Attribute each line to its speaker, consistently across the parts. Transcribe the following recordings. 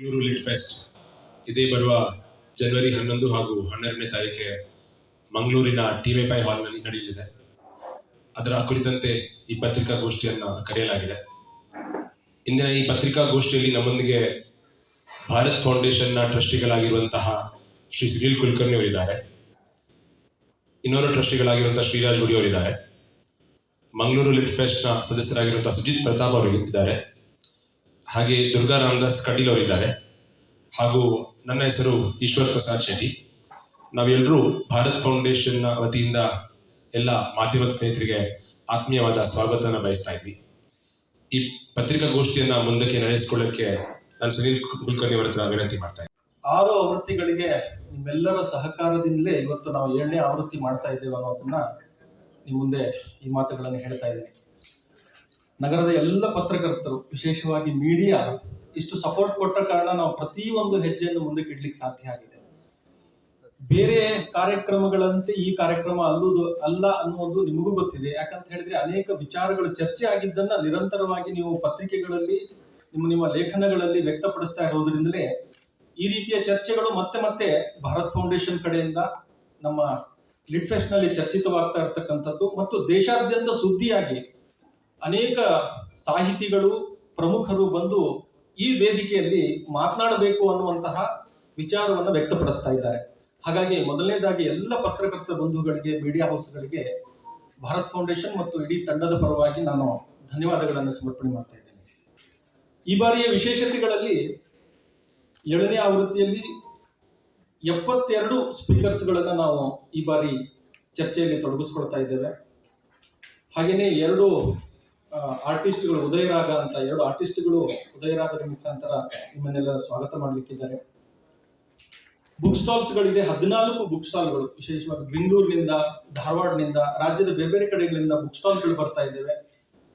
Speaker 1: Bengaluru lit fest. ಇದೇ ಬರುವ ಜನವರಿ ಹನ್ನೊಂದು ಹಾಗೂ ಹನ್ನೆರಡನೇ ತಾರೀಕೆ ಮಂಗಳೂರಿನ ಟಿವೆಪೈ ಹಾಲ್ನಲ್ಲಿ ನಡೆಯಲಿದೆ. ಅದರ ಕುರಿತಂತೆ ಈ ಪತ್ರಿಕಾಗೋಷ್ಠಿಯನ್ನು ಕರೆಯಲಾಗಿದೆ. ಇಂದಿನ ಈ ಪತ್ರಿಕಾಗೋಷ್ಠಿಯಲ್ಲಿ ನಮ್ಮೊಂದಿಗೆ ಭಾರತ್ ಫೌಂಡೇಶನ್ನ ಟ್ರಸ್ಟಿಗಳಾಗಿರುವಂತಹ ಶ್ರೀ ಸುನೀಲ್ ಕುಲಕರ್ಣಿ ಅವರಿದ್ದಾರೆ. ಇನ್ನೋರ್ವ ಟ್ರಸ್ಟಿಗಳಾಗಿರುವಂತಹ ಶ್ರೀರಾಜ್ ಗುಡಿ ಅವರಿದ್ದಾರೆ. ಮಂಗಳೂರು ಲಿಟ್ ಫೆಸ್ಟ್ನ ಸದಸ್ಯರಾಗಿರುವಂತಹ ಸುಜಿತ್ ಪ್ರತಾಪ್ ಅವರು ಇದ್ದಾರೆ. ಹಾಗೆ ದುರ್ಗಾ ರಾಮದಾಸ್ ಕಟೀಲ್ ಅವರಿದ್ದಾರೆ ಹಾಗೂ ನನ್ನ ಹೆಸರು ಈಶ್ವರ್ ಪ್ರಸಾದ್ ಶೆಟ್ಟಿ. ನಾವೆಲ್ಲರೂ ಭಾರತ್ ಫೌಂಡೇಶನ್ನ ವತಿಯಿಂದ ಎಲ್ಲ ಮಾಧ್ಯಮದ ಸ್ನೇಹಿತರಿಗೆ ಆತ್ಮೀಯವಾದ ಸ್ವಾಗತನ ಬಯಸ್ತಾ ಇದ್ವಿ. ಈ ಪತ್ರಿಕಾಗೋಷ್ಠಿಯನ್ನ ಮುಂದಕ್ಕೆ ನಡೆಸಿಕೊಳ್ಳಕ್ಕೆ ನಾನು ಸುನೀಲ್ ಕುಲಕರ್ಣಿ ಅವರ ಹತ್ರ ವಿನಂತಿ ಮಾಡ್ತಾ ಇದ್ದೀನಿ
Speaker 2: ಆರು ಆವೃತ್ತಿಗಳಿಗೆ ನಿಮ್ಮೆಲ್ಲರ ಸಹಕಾರದಿಂದಲೇ ಇವತ್ತು ನಾವು ಏಳನೇ ಆವೃತ್ತಿ ಮಾಡ್ತಾ ಇದ್ದೇವೆ ಅನ್ನೋದನ್ನ ನಿಮ್ಮ ಮುಂದೆ ಈ ಮಾತುಗಳನ್ನು ಹೇಳ್ತಾ ಇದ್ದೀನಿ. ನಗರದ ಎಲ್ಲ ಪತ್ರಕರ್ತರು, ವಿಶೇಷವಾಗಿ ಮೀಡಿಯಾ ಇಷ್ಟು ಸಪೋರ್ಟ್ ಕೊಟ್ಟ ಕಾರಣ ನಾವು ಪ್ರತಿಯೊಂದು ಹೆಜ್ಜೆಯನ್ನು ಮುಂದಕ್ಕೆ ಇಡ್ಲಿಕ್ಕೆ ಸಾಧ್ಯ ಆಗಿದೆ. ಬೇರೆ ಕಾರ್ಯಕ್ರಮಗಳಂತೆ ಈ ಕಾರ್ಯಕ್ರಮ ಅಲ್ಲುದು ಅಲ್ಲ ಅನ್ನುವುದು ನಿಮಗೂ ಗೊತ್ತಿದೆ. ಯಾಕಂತ ಹೇಳಿದ್ರೆ ಅನೇಕ ವಿಚಾರಗಳು ಚರ್ಚೆ ಆಗಿದ್ದನ್ನ ನಿರಂತರವಾಗಿ ನೀವು ಪತ್ರಿಕೆಗಳಲ್ಲಿ, ನಿಮ್ಮ ನಿಮ್ಮ ಲೇಖನಗಳಲ್ಲಿ ವ್ಯಕ್ತಪಡಿಸ್ತಾ ಇರೋದ್ರಿಂದಲೇ ಈ ರೀತಿಯ ಚರ್ಚೆಗಳು ಮತ್ತೆ ಮತ್ತೆ ಭಾರತ್ ಫೌಂಡೇಶನ್ ಕಡೆಯಿಂದ ನಮ್ಮ ಲಿಟ್ಫೆಸ್ಟ್ನಲ್ಲಿ ಚರ್ಚಿತವಾಗ್ತಾ ಇರ್ತಕ್ಕಂಥದ್ದು ಮತ್ತು ದೇಶಾದ್ಯಂತ ಸುದ್ದಿಯಾಗಿ ಅನೇಕ ಸಾಹಿತಿಗಳು, ಪ್ರಮುಖರು ಬಂದು ಈ ವೇದಿಕೆಯಲ್ಲಿ ಮಾತನಾಡಬೇಕು ಅನ್ನುವಂತಹ ವಿಚಾರವನ್ನು ವ್ಯಕ್ತಪಡಿಸ್ತಾ ಇದ್ದಾರೆ. ಹಾಗಾಗಿ ಮೊದಲನೇದಾಗಿ ಎಲ್ಲ ಪತ್ರಕರ್ತ ಬಂಧುಗಳಿಗೆ ಮೀಡಿಯಾ ಹೌಸ್ಗಳಿಗೆ ಭಾರತ್ ಫೌಂಡೇಶನ್ ಮತ್ತು ಇಡೀ ತಂಡದ ಪರವಾಗಿ ನಾನು ಧನ್ಯವಾದಗಳನ್ನು ಸಮರ್ಪಣೆ ಮಾಡ್ತಾ ಇದ್ದೇನೆ. ಈ ಬಾರಿಯ ವಿಶೇಷತೆಗಳಲ್ಲಿ ಏಳನೇ ಆವೃತ್ತಿಯಲ್ಲಿ ಎಪ್ಪತ್ತೆರಡು ಸ್ಪೀಕರ್ಸ್ಗಳನ್ನು ನಾವು ಈ ಬಾರಿ ಚರ್ಚೆಯಲ್ಲಿ ತೊಡಗಿಸ್ಕೊಳ್ತಾ ಇದ್ದೇವೆ. ಹಾಗೆಯೇ ಎರಡು ಆರ್ಟಿಸ್ಟ್ಗಳು ಉದಯರಾಗ ಅಂತ ಎರಡು ಆರ್ಟಿಸ್ಟ್ಗಳು ಉದಯರಾಗದ ಮುಖಾಂತರ ನಿಮ್ಮನ್ನೆಲ್ಲ ಸ್ವಾಗತ ಮಾಡಲಿಕ್ಕಿದ್ದಾರೆ. ಬುಕ್ ಸ್ಟಾಲ್ಸ್ಗಳಿದೆ ಹದಿನಾಲ್ಕು ಬುಕ್ ಸ್ಟಾಲ್ಗಳು ವಿಶೇಷವಾಗಿ ಬೆಂಗಳೂರಿನಿಂದ, ಧಾರವಾಡನಿಂದ, ರಾಜ್ಯದ ಬೇರೆ ಬೇರೆ ಕಡೆಗಳಿಂದ ಬುಕ್ ಸ್ಟಾಲ್ಗಳು ಬರ್ತಾ ಇದ್ದೇವೆ.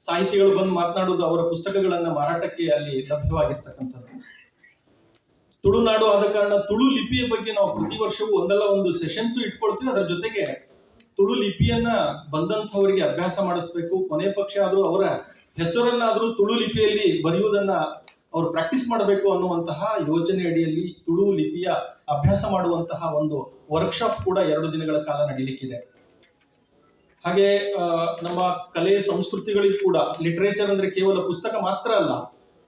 Speaker 2: ಸಾಹಿತಿಗಳು ಬಂದು ಮಾತನಾಡುವುದು ಅವರ ಪುಸ್ತಕಗಳನ್ನ ಮಾರಾಟಕ್ಕೆ ಅಲ್ಲಿ ಲಭ್ಯವಾಗಿರ್ತಕ್ಕಂಥದ್ದು. ತುಳುನಾಡು ಆದ ಕಾರಣ ತುಳು ಲಿಪಿಯ ಬಗ್ಗೆ ನಾವು ಪ್ರತಿ ವರ್ಷವೂ ಒಂದಲ್ಲ ಒಂದು ಸೆಷನ್ಸ್ ಇಟ್ಕೊಳ್ತೀವಿ. ಅದರ ಜೊತೆಗೆ ತುಳು ಲಿಪಿಯನ್ನ ಬಂದಂಥವರಿಗೆ ಅಭ್ಯಾಸ ಮಾಡಿಸ್ಬೇಕು. ಕೊನೆ ಪಕ್ಷ ಆದರೂ ಅವರ ಹೆಸರನ್ನಾದ್ರೂ ತುಳು ಲಿಪಿಯಲ್ಲಿ ಬರೆಯುವುದನ್ನ ಅವರು ಪ್ರಾಕ್ಟೀಸ್ ಮಾಡಬೇಕು ಅನ್ನುವಂತಹ ಯೋಜನೆ ಅಡಿಯಲ್ಲಿ ತುಳು ಲಿಪಿಯ ಅಭ್ಯಾಸ ಮಾಡುವಂತಹ ಒಂದು ವರ್ಕ್ಶಾಪ್ ಕೂಡ ಎರಡು ದಿನಗಳ ಕಾಲ ನಡೀಲಿಕ್ಕಿದೆ. ಹಾಗೆ ನಮ್ಮ ಕಲೆ ಸಂಸ್ಕೃತಿಗಳಿಗೆ ಕೂಡ ಲಿಟ್ರೇಚರ್ ಅಂದ್ರೆ ಕೇವಲ ಪುಸ್ತಕ ಮಾತ್ರ ಅಲ್ಲ,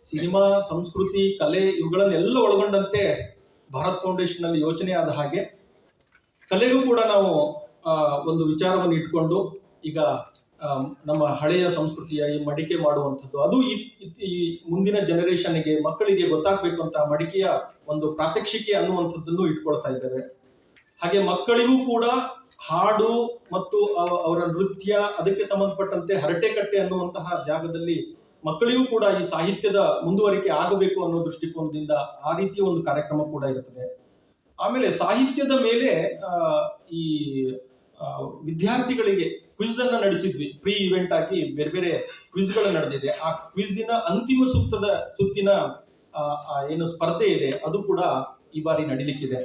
Speaker 2: ಸಿನಿಮಾ, ಸಂಸ್ಕೃತಿ, ಕಲೆ ಇವುಗಳನ್ನೆಲ್ಲ ಒಳಗೊಂಡಂತೆ ಭಾರತ್ ಫೌಂಡೇಶನ್ ಅಲ್ಲಿ ಯೋಚನೆ ಆದ ಹಾಗೆ ಕಲೆಗೂ ಕೂಡ ನಾವು ಒಂದು ವಿಚಾರವನ್ನು ಇಟ್ಕೊಂಡು ಈಗ ನಮ್ಮ ಹಳೆಯ ಸಂಸ್ಕೃತಿಯ ಈ ಮಡಿಕೆ ಮಾಡುವಂಥದ್ದು. ಅದು ಈ ಮುಂದಿನ ಜನರೇಷನ್ಗೆ ಮಕ್ಕಳಿಗೆ ಗೊತ್ತಾಗಬೇಕು ಅಂತ ಮಡಿಕೆಯ ಒಂದು ಪ್ರಾತ್ಯಕ್ಷಿಕೆ ಅನ್ನುವಂಥದ್ದನ್ನು ಇಟ್ಕೊಳ್ತಾ ಇದ್ದೇವೆ. ಹಾಗೆ ಮಕ್ಕಳಿಗೂ ಕೂಡ ಹಾಡು ಮತ್ತು ಅವರ ನೃತ್ಯ, ಅದಕ್ಕೆ ಸಂಬಂಧಪಟ್ಟಂತೆ ಹರಟೆಕಟ್ಟೆ ಅನ್ನುವಂತಹ ಜಾಗದಲ್ಲಿ ಮಕ್ಕಳಿಗೂ ಕೂಡ ಈ ಸಾಹಿತ್ಯದ ಮುಂದುವರಿಕೆ ಆಗಬೇಕು ಅನ್ನೋ ದೃಷ್ಟಿಕೋನದಿಂದ ಆ ರೀತಿಯ ಒಂದು ಕಾರ್ಯಕ್ರಮ ಕೂಡ ಇರುತ್ತದೆ. ಆಮೇಲೆ ಸಾಹಿತ್ಯದ ಮೇಲೆ ಈ ವಿದ್ಯಾರ್ಥಿಗಳಿಗೆ ಕ್ವಿಜ್ ಅನ್ನ ನಡೆಸಿದ್ವಿ. ಪ್ರೀ ಇವೆಂಟ್ ಆಗಿ ಬೇರೆ ಬೇರೆ ಕ್ವಿಜ್ಗಳು ನಡೆದಿದೆ. ಆ ಕ್ವಿಜಿನ ಅಂತಿಮ ಸುತ್ತದ ಸುತ್ತಿನ ಏನು ಸ್ಪರ್ಧೆ ಇದೆ ಅದು ಕೂಡ ಈ ಬಾರಿ ನಡೀಲಿಕ್ಕಿದೆ.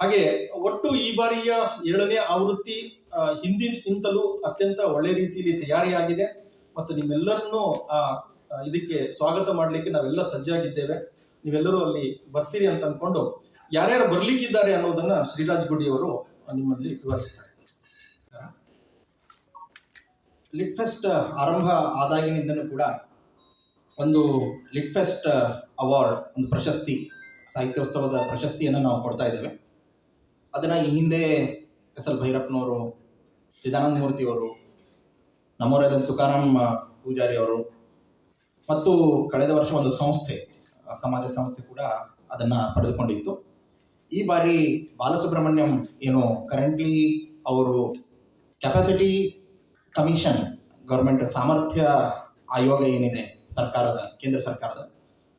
Speaker 2: ಹಾಗೆ ಒಟ್ಟು ಈ ಬಾರಿಯ ಏಳನೇ ಆವೃತ್ತಿ ಆ, ಹಿಂದಿನಿಂದಲೂ ಅತ್ಯಂತ ಒಳ್ಳೆ ರೀತಿಯಲ್ಲಿ ತಯಾರಿಯಾಗಿದೆ. ಮತ್ತು ನಿಮ್ಮೆಲ್ಲರನ್ನು ಆ ಇದಕ್ಕೆ ಸ್ವಾಗತ ಮಾಡಲಿಕ್ಕೆ ನಾವೆಲ್ಲ ಸಜ್ಜಾಗಿದ್ದೇವೆ. ನೀವೆಲ್ಲರೂ ಅಲ್ಲಿ ಬರ್ತೀರಿ ಅಂತ ಅನ್ಕೊಂಡು ಯಾರ್ಯಾರು ಬರ್ಲಿಕ್ಕಿದ್ದಾರೆ ಅನ್ನೋದನ್ನ ಶ್ರೀರಾಜ್ ಗುಡಿ ಅವರು ನಿಮ್ಮಲ್ಲಿ ವಿವರಿಸ್ತಾರೆ.
Speaker 3: ಲಿಟ್ ಫೆಸ್ಟ್ ಆರಂಭ ಆದಾಗಿನಿಂದನೂ ಕೂಡ ಒಂದು ಲಿಟ್ ಫೆಸ್ಟ್ ಅವಾರ್ಡ್, ಒಂದು ಪ್ರಶಸ್ತಿ, ಸಾಹಿತ್ಯೋತ್ಸವದ ಪ್ರಶಸ್ತಿಯನ್ನು ನಾವು ಕೊಡ್ತಾ ಇದ್ದೇವೆ. ಅದನ್ನು ಈ ಹಿಂದೆ ಎಸ್ ಎಲ್ ಭೈರಪ್ಪನವರು, ಚಿದಾನಂದ ಮೂರ್ತಿಯವರು ನಮ್ಮೂರದ ತುಕಾರಾಮ್ ಪೂಜಾರಿ ಅವರು, ಮತ್ತು ಕಳೆದ ವರ್ಷ ಒಂದು ಸಂಸ್ಥೆ ಸಮಾಜ ಸಂಸ್ಥೆ ಕೂಡ ಅದನ್ನು ಪಡೆದುಕೊಂಡಿತ್ತು. ಈ ಬಾರಿ ಬಾಲಸುಬ್ರಹ್ಮಣ್ಯಂ ಏನು ಕರೆಂಟ್ಲಿ ಅವರು ಕೆಪಾಸಿಟಿ ಕಮಿಷನ್ ಗೌರ್ಮೆಂಟ್ ಸಾಮರ್ಥ್ಯ ಆಯೋಗ ಏನಿದೆ ಸರ್ಕಾರದ, ಕೇಂದ್ರ ಸರ್ಕಾರದ,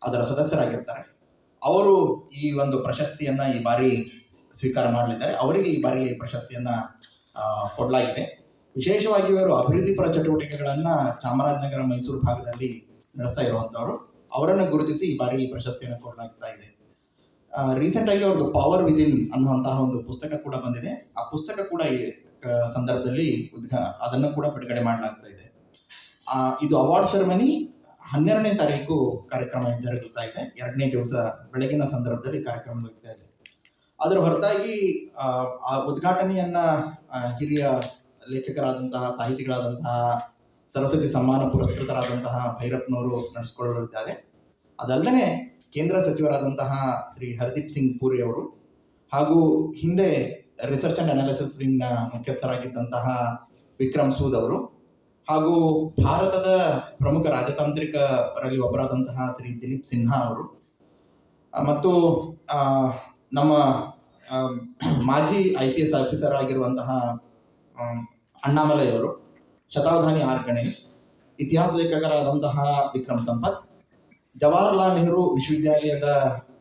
Speaker 3: ಅದರ ಸದಸ್ಯರಾಗಿರ್ತಾರೆ. ಅವರು ಈ ಒಂದು ಪ್ರಶಸ್ತಿಯನ್ನ ಈ ಬಾರಿ ಸ್ವೀಕಾರ ಮಾಡಲಿದ್ದಾರೆ. ಅವರಿಗೆ ಈ ಬಾರಿ ಈ ಪ್ರಶಸ್ತಿಯನ್ನ ಕೊಡಲಾಗಿದೆ. ವಿಶೇಷವಾಗಿ ಇವರು ಅಭಿವೃದ್ಧಿಪರ ಚಟುವಟಿಕೆಗಳನ್ನ ಚಾಮರಾಜನಗರ, ಮೈಸೂರು ಭಾಗದಲ್ಲಿ ನಡೆಸ್ತಾ ಇರುವಂತವರು, ಅವರನ್ನು ಗುರುತಿಸಿ ಈ ಬಾರಿ ಈ ಪ್ರಶಸ್ತಿಯನ್ನು ಕೊಡಲಾಗ್ತಾ ಇದೆ. ರೀಸೆಂಟ್ ಆಗಿ ಅವ್ರದ್ದು ಪವರ್ ವಿದಿನ್ ಅನ್ನುವಂತಹ ಒಂದು ಪುಸ್ತಕ ಕೂಡ ಬಂದಿದೆ. ಆ ಪುಸ್ತಕ ಕೂಡ ಈ ಸಂದರ್ಭದಲ್ಲಿ ಉದ್ಘಾ, ಅದನ್ನು ಕೂಡ ಬಿಡುಗಡೆ ಮಾಡಲಾಗ್ತಾ ಇದೆ. ಇದು ಅವಾರ್ಡ್ ಸೆರೆಮನಿ ಹನ್ನೆರಡನೇ ತಾರೀಕು ಕಾರ್ಯಕ್ರಮ ಜರುಗುತ್ತಾ ಇದೆ. ಎರಡನೇ ದಿವಸ ಬೆಳಗಿನ ಸಂದರ್ಭದಲ್ಲಿ ಕಾರ್ಯಕ್ರಮ ನಡೀತಾ ಇದೆ. ಅದರ ಹೊರತಾಗಿ, ಆ ಉದ್ಘಾಟನೆಯನ್ನ ಹಿರಿಯ ಲೇಖಕರಾದಂತಹ, ಸಾಹಿತಿಗಳಾದಂತಹ, ಸರಸ್ವತಿ ಸಮ್ಮಾನ ಪುರಸ್ಕೃತರಾದಂತಹ ಭೈರಪ್ಪನವರು ನಡೆಸಿಕೊಳ್ಳಲಿದ್ದಾರೆ. ಅದಲ್ಲದೆ ಕೇಂದ್ರ ಸಚಿವರಾದಂತಹ ಶ್ರೀ ಹರ್ದೀಪ್ ಸಿಂಗ್ ಪುರಿ ಅವರು ಹಾಗೂ ಹಿಂದೆ ರಿಸರ್ಚ್ ಅಂಡ್ ಅನಾಲಿಸಿಸ್ ವಿಂಗ್ನ ಮುಖ್ಯಸ್ಥರಾಗಿದ್ದಂತಹ ವಿಕ್ರಮ್ ಸೂದ್ ಅವರು ಹಾಗೂ ಭಾರತದ ಪ್ರಮುಖ ರಾಜತಾಂತ್ರಿಕರಲ್ಲಿ ಒಬ್ಬರಾದಂತಹ ಶ್ರೀ ದಿಲೀಪ್ ಸಿನ್ಹಾ ಅವರು. ಮತ್ತು ನಮ್ಮ ಮಾಜಿ ಐ ಪಿ ಎಸ್ ಆಫೀಸರ್ ಆಗಿರುವಂತಹ ಅಣ್ಣಾಮಲೈ ಅವರು, ಶತಾವಧಾನಿ ಆರ್ ಗಣೇಶ್, ಇತಿಹಾಸ ಲೇಖಕರಾದಂತಹ ವಿಕ್ರಮ್ ಸಂಪತ್, ಜವಾಹರ್ಲಾಲ್ ನೆಹರು ವಿಶ್ವವಿದ್ಯಾಲಯದ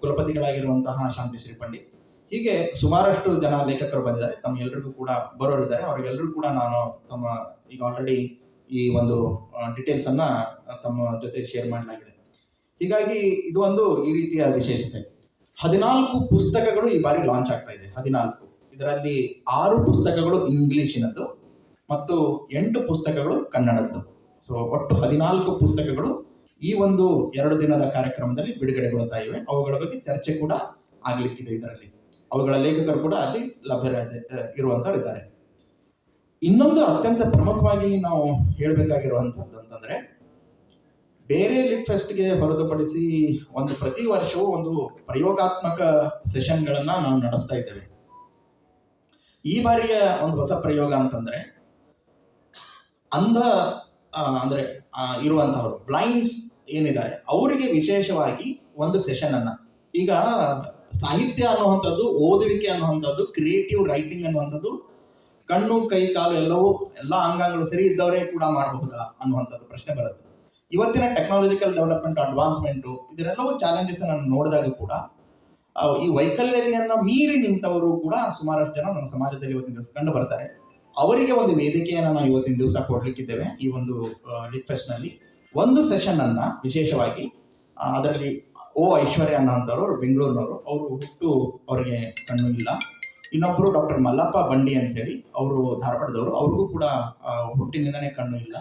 Speaker 3: ಕುಲಪತಿಗಳಾಗಿರುವಂತಹ ಶಾಂತಿಶ್ರೀ ಪಂಡಿತ್ ಹೀಗೆ ಸುಮಾರಷ್ಟು ಜನ ಲೇಖಕರು ಬಂದಿದ್ದಾರೆ. ತಮ್ಮೆಲ್ಲರಿಗೂ ಕೂಡ ಬರೋರಿದ್ದಾರೆ. ಅವರಿಗೆಲ್ಲರೂ ಕೂಡ ನಾನು ತಮ್ಮ ಈಗ ಆಲ್ರೆಡಿ ಈ ಒಂದು ಡೀಟೇಲ್ಸ್ ಅನ್ನ ತಮ್ಮ ಜೊತೆ ಶೇರ್ ಮಾಡಲಾಗಿದೆ. ಹೀಗಾಗಿ ಇದು ಒಂದು ಈ ರೀತಿಯ ವಿಶೇಷತೆ. ಹದಿನಾಲ್ಕು ಪುಸ್ತಕಗಳು ಈ ಬಾರಿ ಲಾಂಚ್ ಆಗ್ತಾ ಇದೆ. ಹದಿನಾಲ್ಕು. ಇದರಲ್ಲಿ ಆರು ಪುಸ್ತಕಗಳು ಇಂಗ್ಲಿಷಿನದ್ದು ಮತ್ತು ಎಂಟು ಪುಸ್ತಕಗಳು ಕನ್ನಡದ್ದು. ಸೊ ಒಟ್ಟು ಹದಿನಾಲ್ಕು ಪುಸ್ತಕಗಳು ಈ ಒಂದು ಎರಡು ದಿನದ ಕಾರ್ಯಕ್ರಮದಲ್ಲಿ ಬಿಡುಗಡೆಗೊಳ್ತಾ ಇವೆ. ಅವುಗಳ ಬಗ್ಗೆ ಚರ್ಚೆ ಕೂಡ ಆಗ್ಲಿಕ್ಕಿದೆ ಇದರಲ್ಲಿ. ಅವುಗಳ ಲೇಖಕರು ಕೂಡ ಅಲ್ಲಿ ಲಭ್ಯರ ಇರುವಂತವ್ರು ಇದ್ದಾರೆ. ಇನ್ನೊಂದು ಅತ್ಯಂತ ಪ್ರಮುಖವಾಗಿ ನಾವು ಹೇಳ್ಬೇಕಾಗಿರುವಂತದ್ದು ಅಂತಂದ್ರೆ, ಬೇರೆ ಲಿಟ್ ಫೆಸ್ಟ್ಗೆ ಹೊರತುಪಡಿಸಿ ಒಂದು ಪ್ರತಿ ವರ್ಷವೂ ಒಂದು ಪ್ರಯೋಗಾತ್ಮಕ ಸೆಷನ್ಗಳನ್ನ ನಾವು ನಡೆಸ್ತಾ ಇದ್ದೇವೆ. ಈ ಬಾರಿಯ ಒಂದು ಹೊಸ ಪ್ರಯೋಗ ಅಂತಂದ್ರೆ, ಅಂಧ ಅಂದ್ರೆ ಇರುವಂತಹವರು ಬ್ಲೈಂಡ್ಸ್ ಏನಿದ್ದಾರೆ, ಅವರಿಗೆ ವಿಶೇಷವಾಗಿ ಒಂದು ಸೆಷನ್ ಅನ್ನ ಈಗ ಸಾಹಿತ್ಯ ಅನ್ನುವಂಥದ್ದು, ಓದುವಿಕೆ ಅನ್ನುವಂಥದ್ದು ಕ್ರಿಯೇಟಿವ್ ರೈಟಿಂಗ್ ಅನ್ನುವಂಥದ್ದು, ಕಣ್ಣು, ಕೈ, ಕಾಲು ಎಲ್ಲವೂ, ಎಲ್ಲ ಅಂಗಾಂಗಗಳು ಸರಿ ಇದ್ದವರೇ ಕೂಡ ಮಾಡಬಹುದಾ ಅನ್ನುವಂಥದ್ದು ಪ್ರಶ್ನೆ ಬರುತ್ತೆ. ಇವತ್ತಿನ ಟೆಕ್ನಾಲಜಿಕಲ್ ಡೆವಲಪ್ಮೆಂಟ್ ಅಡ್ವಾನ್ಸ್ಮೆಂಟು ಇದರೆಲ್ಲವೂ ಚಾಲೆಂಜಸ್ ನಾನು ನೋಡಿದಾಗ ಕೂಡ ಈ ವೈಕಲ್ಯತೆಯನ್ನ ಮೀರಿ ನಿಂತವರು ಕೂಡ ಸುಮಾರಷ್ಟು ಜನ ನಮ್ಮ ಸಮಾಜದಲ್ಲಿ ಇವತ್ತಿನ ದಿವಸ ಕಂಡು ಬರ್ತಾರೆ. ಅವರಿಗೆ ಒಂದು ವೇದಿಕೆಯನ್ನು ನಾವು ಇವತ್ತಿನ ದಿವಸ ಕೊಡ್ಲಿಕ್ಕಿದ್ದೇವೆ ಈ ಒಂದು ಲಿಟ್ ಫೆಸ್ಟ್ನಲ್ಲಿ. ಒಂದು ಸೆಷನ್ ಅನ್ನ ವಿಶೇಷವಾಗಿ ಅದರಲ್ಲಿ ಓ ಐಶ್ವರ್ಯ ಅನ್ನೋಂಥವ್ರು ಬೆಂಗಳೂರಿನವರು. ಅವರು ಹುಟ್ಟು ಅವರಿಗೆ ಕಣ್ಣು ಇಲ್ಲ. ಇನ್ನೊಬ್ರು ಡಾಕ್ಟರ್ ಮಲ್ಲಪ್ಪ ಬಂಡಿ ಅಂತೇಳಿ ಅವರು ಧಾರವಾಡದವರು. ಅವ್ರಿಗೂ ಕೂಡ ಹುಟ್ಟಿನಿಂದಾನೇ ಕಣ್ಣು ಇಲ್ಲ.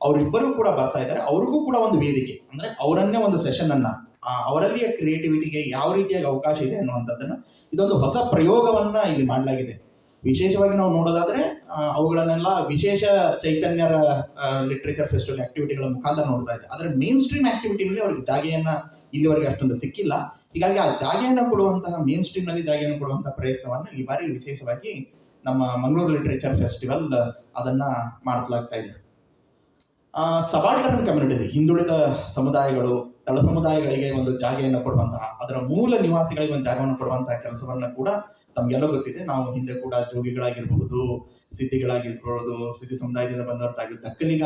Speaker 3: ಅವರಿಬ್ಬರು ಕೂಡ ಬರ್ತಾ ಇದ್ದಾರೆ. ಅವ್ರಿಗೂ ಕೂಡ ಒಂದು ವೇದಿಕೆ. ಅಂದ್ರೆ ಅವರನ್ನೇ ಒಂದು ಸೆಷನ್ ಅನ್ನ ಅವರಲ್ಲಿಯ ಕ್ರಿಯೇಟಿವಿಟಿಗೆ ಯಾವ ರೀತಿಯಾಗಿ ಅವಕಾಶ ಇದೆ ಅನ್ನುವಂಥದ್ದನ್ನು ಇದೊಂದು ಹೊಸ ಪ್ರಯೋಗವನ್ನ ಇಲ್ಲಿ ಮಾಡಲಾಗಿದೆ. ವಿಶೇಷವಾಗಿ ನಾವು ನೋಡೋದಾದ್ರೆ ಅವುಗಳನ್ನೆಲ್ಲ ವಿಶೇಷ ಚೈತನ್ಯರ ಲಿಟ್ರೇಚರ್ ಫೆಸ್ಟಿವಲ್ ಆಕ್ಟಿವಿಟಿಗಳ ಮುಖಾಂತರ ನೋಡ್ತಾ ಇದೆ ಆದರೆ ಮೇನ್ ಸ್ಟ್ರೀಮ್ ಆಕ್ಟಿವಿಟಿನಲ್ಲಿ ಅವ್ರಿಗೆ ಜಾಗೆಯನ್ನ ಇಲ್ಲಿವರೆಗೆ ಅಷ್ಟೊಂದು ಸಿಕ್ಕಿಲ್ಲ. ಹೀಗಾಗಿ ಆ ಜಾಗೆಯನ್ನು ಕೊಡುವಂತಹ ಮೇನ್ ಸ್ಟ್ರೀಮ್ನಲ್ಲಿ ಜಾಗೆಯನ್ನು ಕೊಡುವಂತಹ ಪ್ರಯತ್ನವನ್ನು ಈ ಬಾರಿ ವಿಶೇಷವಾಗಿ ನಮ್ಮ ಮಂಗಳೂರು ಲಿಟರೇಚರ್ ಫೆಸ್ಟಿವಲ್ ಅದನ್ನ ಮಾಡಲಾಗ್ತಾ ಇದೆ. ಸಬಾಲ್ಟರ್ನ್ ಕಮ್ಯುನಿಟಿ ಹಿಂದುಳಿದ ಸಮುದಾಯಗಳು, ತಳ ಸಮುದಾಯಗಳಿಗೆ ಒಂದು ಜಾಗೆಯನ್ನು ಕೊಡುವಂತಹ, ಅದರ ಮೂಲ ನಿವಾಸಿಗಳಿಗೆ ಒಂದು ಜಾಗವನ್ನು ಕೊಡುವಂತಹ ಕೆಲಸವನ್ನ ಕೂಡ ತಮ್ಗೆಲ್ಲ ಗೊತ್ತಿದೆ. ನಾವು ಹಿಂದೆ ಕೂಡ ಜೋಗಿಗಳಾಗಿರ್ಬಹುದು ಸಿದ್ಧಿಗಳಾಗಿರ್ಬಹುದು ಸಿದ್ಧಿ ಸಮುದಾಯದಿಂದ ಬಂದವರ್ತಾಗಿ ದಕ್ಕಲಿಗ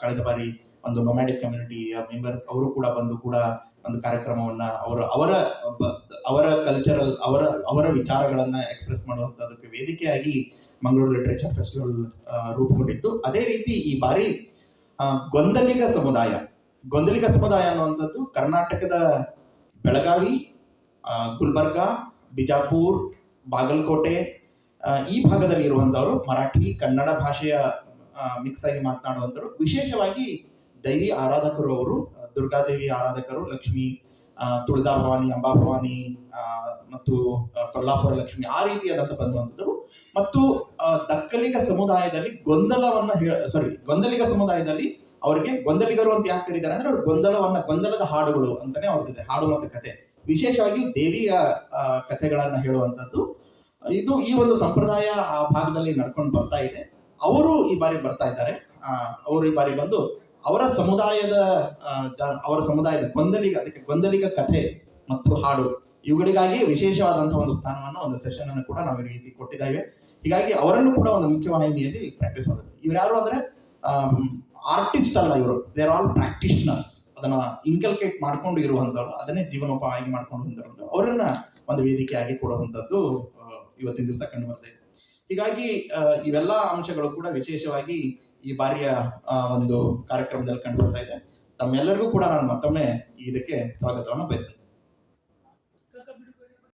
Speaker 3: ಕಳೆದ ಬಾರಿ ಒಂದು ಮೊಮ್ಯಾಟಿಕ್ ಕಮ್ಯುನಿಟಿ ಮೆಂಬರ್ ಅವರು ಕೂಡ ಬಂದು ಕೂಡ ಒಂದು ಕಾರ್ಯಕ್ರಮವನ್ನ ಅವರು ಅವರ ಅವರ ಕಲ್ಚರಲ್ ಅವರ ಅವರ ವಿಚಾರಗಳನ್ನ ಎಕ್ಸ್ಪ್ರೆಸ್ ಮಾಡುವಂತದಕ್ಕೆ ವೇದಿಕೆಯಾಗಿ ಮಂಗಳೂರು ಲಿಟ್ರೇಚರ್ ಫೆಸ್ಟಿವಲ್ ರೂಪುಗೊಂಡಿತ್ತು. ಅದೇ ರೀತಿ ಈ ಬಾರಿ ಗೊಂದಲಿಗ ಸಮುದಾಯ ಗೊಂದಲಿಗ ಸಮುದಾಯ ಅನ್ನುವಂಥದ್ದು ಕರ್ನಾಟಕದ ಬೆಳಗಾವಿ ಗುಲ್ಬರ್ಗಾ, ಬಿಜಾಪುರ್, ಬಾಗಲಕೋಟೆ ಈ ಭಾಗದಲ್ಲಿ ಇರುವಂತವರು ಮರಾಠಿ, ಕನ್ನಡ ಭಾಷೆಯ ಮಿಕ್ಸ್ ಆಗಿ ಮಾತನಾಡುವಂತರು ವಿಶೇಷವಾಗಿ ದೈವಿ ಆರಾಧಕರು ಅವರು ದುರ್ಗಾದೇವಿ ಆರಾಧಕರು, ಲಕ್ಷ್ಮಿ ತುಳಿದಾ ಭವಾನಿ ಅಂಬಾ ಭವಾನಿ ಮತ್ತು ಕೊಲ್ಲಾಪುರ ಲಕ್ಷ್ಮಿ ಆ ರೀತಿಯಾದಂತ ಬಂದುವಂತರು ಮತ್ತು ದಕ್ಕಲಿಗ ಸಮುದಾಯದಲ್ಲಿ ಗೊಂದಲವನ್ನ ಸಾರಿ ಗೊಂದಲಿಗ ಸಮುದಾಯದಲ್ಲಿ ಅವರಿಗೆ ಗೊಂದಲಿಗರು ಅಂತ ಯಾಕೆ ಕರೀತಾರೆ ಅಂದ್ರೆ ಅವ್ರು ಗೊಂದಲವನ್ನ, ಗೊಂದಲದ ಹಾಡುಗಳು ಅಂತಾನೆ ಅವ್ರದ್ದಿದೆ ಹಾಡು ಮತ್ತು ಕತೆ. ವಿಶೇಷವಾಗಿ ದೇವಿಯ ಕಥೆಗಳನ್ನ ಹೇಳುವಂತದ್ದು ಇದು ಈ ಒಂದು ಸಂಪ್ರದಾಯ ಆ ಭಾಗದಲ್ಲಿ ನಡ್ಕೊಂಡು ಬರ್ತಾ ಇದೆ. ಅವರು ಈ ಬಾರಿ ಬರ್ತಾ ಇದ್ದಾರೆ. ಅವರು ಈ ಬಾರಿ ಬಂದು ಅವರ ಸಮುದಾಯದ ಅವರ ಸಮುದಾಯದ ಗೊಂದಲಿಗ, ಅದಕ್ಕೆ ಗೊಂದಲಿಗ ಕಥೆ ಮತ್ತು ಹಾಡು, ಇವುಗಳಿಗಾಗಿ ವಿಶೇಷವಾದಂತಹ ಒಂದು ಸ್ಥಾನವನ್ನು, ಒಂದು ಸೆಷನ್ ಅನ್ನು ಕೂಡ ನಾವು ರೀತಿ ಕೊಟ್ಟಿದ್ದೇವೆ. ಹೀಗಾಗಿ ಅವರನ್ನು ಕೂಡ ಒಂದು ಮುಖ್ಯವಾಹಿನಿಯಲ್ಲಿ ಪ್ರಾಕ್ಟೀಸ್ ಮಾಡುತ್ತೆ ಇವ್ರು ಯಾರು ಅಂದ್ರೆ ಆರ್ಟಿಸ್ಟ್ ಅಲ್ಲ ಇವರು. ದೇರ್ ಆಲ್ ಪ್ರಾಕ್ಟಿಷನರ್ಸ್ ಅದನ್ನ ಇನ್ಕಲ್ಕೇಟ್ ಮಾಡ್ಕೊಂಡು ಇರುವಂತವ್ರು ಅದನ್ನೇ ಜೀವನೋಪಾಯ ಮಾಡ್ಕೊಂಡು ಬಂದವರು ಅವರನ್ನ ಒಂದು ವೇದಿಕೆಯಾಗಿ ಕೊಡುವಂತದ್ದು ಇವತ್ತಿನ ದಿವಸ ಕಂಡು ಬರ್ತಾ ಇದೆ ಹೀಗಾಗಿ ಇವೆಲ್ಲ ಅಂಶಗಳು ಕೂಡ ವಿಶೇಷವಾಗಿ ಈ ಬಾರಿಯ ಒಂದು ಕಾರ್ಯಕ್ರಮದಲ್ಲಿ ಕಂಡು ಬರ್ತಾ ಇದೆ. ತಮ್ಮೆಲ್ಲರಿಗೂ ಕೂಡ ನಾನು ಮತ್ತೊಮ್ಮೆ ಇದಕ್ಕೆ ಸ್ವಾಗತವನ್ನು ಬಯಸ್ತೇನೆ.